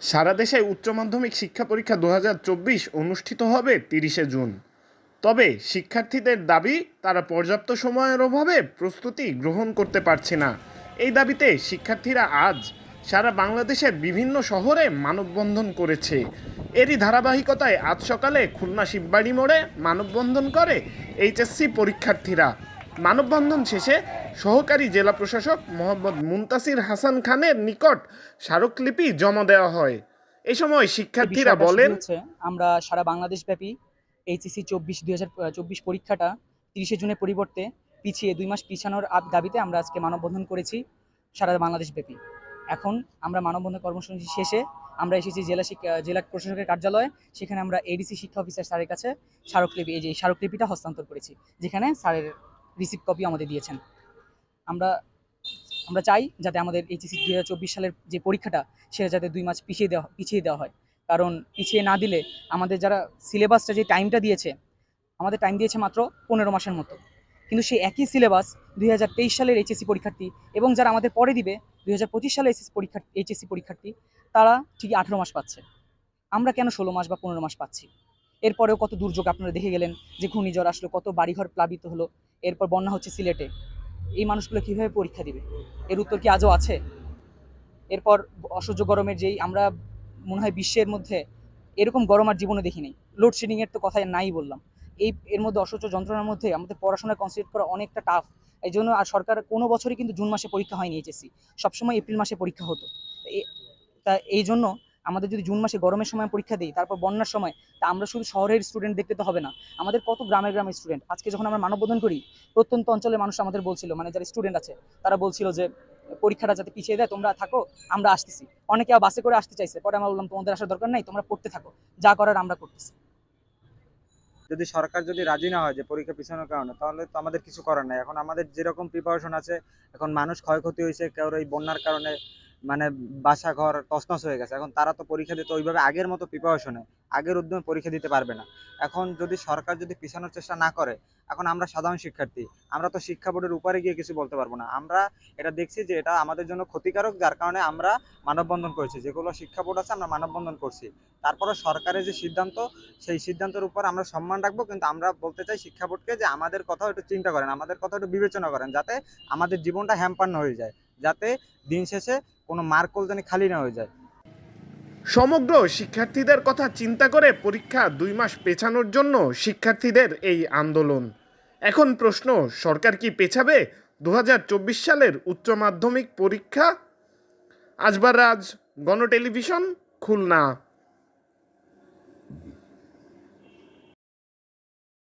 সারা দেশে উচ্চ মাধ্যমিক শিক্ষা পরীক্ষা দু হাজার চব্বিশ অনুষ্ঠিত হবে তিরিশে জুন। তবে শিক্ষার্থীদের দাবি, তারা পর্যাপ্ত সময়ের অভাবে প্রস্তুতি গ্রহণ করতে পারছে না। এই দাবিতে শিক্ষার্থীরা আজ সারা বাংলাদেশের বিভিন্ন শহরে মানববন্ধন করেছে। এরই ধারাবাহিকতায় আজ সকালে খুলনা শিববাড়ি মোড়ে মানববন্ধন করে এইচএসসি পরীক্ষার্থীরা। মানববন্ধন শেষে সহকারী জেলা প্রশাসক মোহাম্মদ মুনতাসির হাসান খানের নিকট স্মারকলিপি জমা দেওয়া হয়। এ সময় শিক্ষার্থীরা বলেন আমরা সারা বাংলাদেশ ব্যাপী এইচএসসি চব্বিশ দুই হাজার চব্বিশ পরীক্ষাটা তিরিশে জুনের পরিবর্তে পিছিয়ে দুই মাস পিছানোর দাবিতে আমরা আজকে মানববন্ধন করেছি সারা বাংলাদেশ ব্যাপী এখন আমরা মানববন্ধন কর্মসূচি শেষে আমরা এসেছি জেলা শিক্ষা জেলা প্রশাসকের কার্যালয়ে সেখানে আমরা এডিসি শিক্ষা অফিসার স্যারের কাছে স্মারকলিপি এই যে স্মারকলিপিটা হস্তান্তর করেছি যেখানে স্যারের রিসিভ কপি আমাদের দিয়েছেন। আমরা আমরা চাই যাতে আমাদের এইচএসি দুই হাজার চব্বিশ সালের যে পরীক্ষাটা, সেটা যাতে দুই মাস পিছিয়ে দেওয়া পিছিয়ে দেওয়া হয়। কারণ পিছিয়ে না দিলে আমাদের যারা সিলেবাসটা যে টাইমটা দিয়েছে, আমাদের টাইম দিয়েছে মাত্র পনেরো মাসের মতো। কিন্তু সেই একই সিলেবাস দুই হাজার তেইশ সালের এইচএসসি পরীক্ষার্থী এবং যারা আমাদের পরে দিবে দুই সালের এইচএসসি পরীক্ষা, এইচএসসি পরীক্ষার্থী, তারা ঠিকই আঠেরো মাস পাচ্ছে। আমরা কেন ষোলো মাস বা পনেরো মাস পাচ্ছি? এরপরেও কত দুর্যোগ আপনারা দেখে গেলেন যে ঘূর্ণিঝড় আসলো, কত বাড়িঘর প্লাবিত হলো, এরপর বন্যা হচ্ছে সিলেটে। এই মানুষগুলো কীভাবে পরীক্ষা দিবে? এর উত্তর কি আজও আছে? এরপর অসহ্য গরমের যেই আমরা মনে হয় বিশ্বের মধ্যে এরকম গরম আর জীবনে দেখিনি লোডশেডিংয়ের তো কথাই নাই বললাম। এই, এর মধ্যে অসহ্য যন্ত্রণার মধ্যে আমাদের পড়াশোনায় কনসেন্ট্রেট করা অনেকটা টাফ এই জন্য আর সরকার কোনো বছরই কিন্তু জুন মাসে পরীক্ষা হয়নি এইচএসসি সবসময় এপ্রিল মাসে পরীক্ষা হতো। তা এই জন্য আমাদের যদি জুন মাসে গরমের সময় পরীক্ষা দিই, তারপর বন্যার সময়, তা আমরা শুধু শহরের স্টুডেন্ট দেখতে তো হবে না। আমাদের কত গ্রামের গ্রামের স্টুডেন্ট আজকে যখন আমরা মানববন্ধন করি, প্রত্যন্ত অঞ্চলের মানুষ আমাদের বলছিল মানে যারা স্টুডেন্ট আছে, তারা বলছিল যে, পরীক্ষাটা যাতে পিছিয়ে দেয়, তোমরা থাকো, আমরা আসতেছি। অনেকে বাসে করে আসতে চাইছে। পরে আমরা বললাম, তোমাদের আসার দরকার নাই, তোমরা পড়তে থাকো। যা করার আমরা করতেছি। যদি সরকার যদি রাজি না হয় যে পরীক্ষা পিছানোর কারণে, তাহলে তো আমাদের কিছু করার নাই। এখন আমাদের যেরকম প্রিপারেশন আছে, এখন মানুষ ক্ষয়ক্ষতি হয়েছে, কেউ এই বন্যার কারণে মানে বাসা ঘর তছনছ হয়ে গেছে। এখন তারা তো পরীক্ষা দিতে ওইভাবে আগের মতো প্রিপারেশনে আগের উদ্যমে পরীক্ষা দিতে পারবে না। এখন যদি সরকার যদি পিছানোর চেষ্টা না করে, এখন আমরা সাধারণ শিক্ষার্থী, আমরা তো শিক্ষা বোর্ডের উপরে গিয়ে কিছু বলতে পারব না। আমরা এটা দেখছি যে এটা আমাদের জন্য ক্ষতিকারক, যার কারণে আমরা মানববন্ধন করছি। যেগুলো শিক্ষা বোর্ড আছে, আমরা মানববন্ধন করছি। তারপরে সরকারের যে সিদ্ধান্ত, সেই সিদ্ধান্তের উপর আমরা সম্মান রাখব, কিন্তু আমরা বলতে চাই শিক্ষা বোর্ডকে যে আমাদের কথা একটু চিন্তা করেন, আমাদের কথা একটু বিবেচনা করেন, যাতে আমাদের জীবনটা হ্যাম্পান্ন হয়ে যায়। যাতে দিন শেষে কোনো মার্কল যেন খালি না হয়ে যায়। সমগ্র শিক্ষার্থীদের কথা চিন্তা করে পরীক্ষা দুই মাস পেছানোর জন্য শিক্ষার্থীদের এই আন্দোলন। এখন প্রশ্ন, সরকার কি পেছাবে? দু হাজার চব্বিশ সালের উচ্চ মাধ্যমিক পরীক্ষা? আজবার রাজ, গণটেলিভিশন, খুলনা।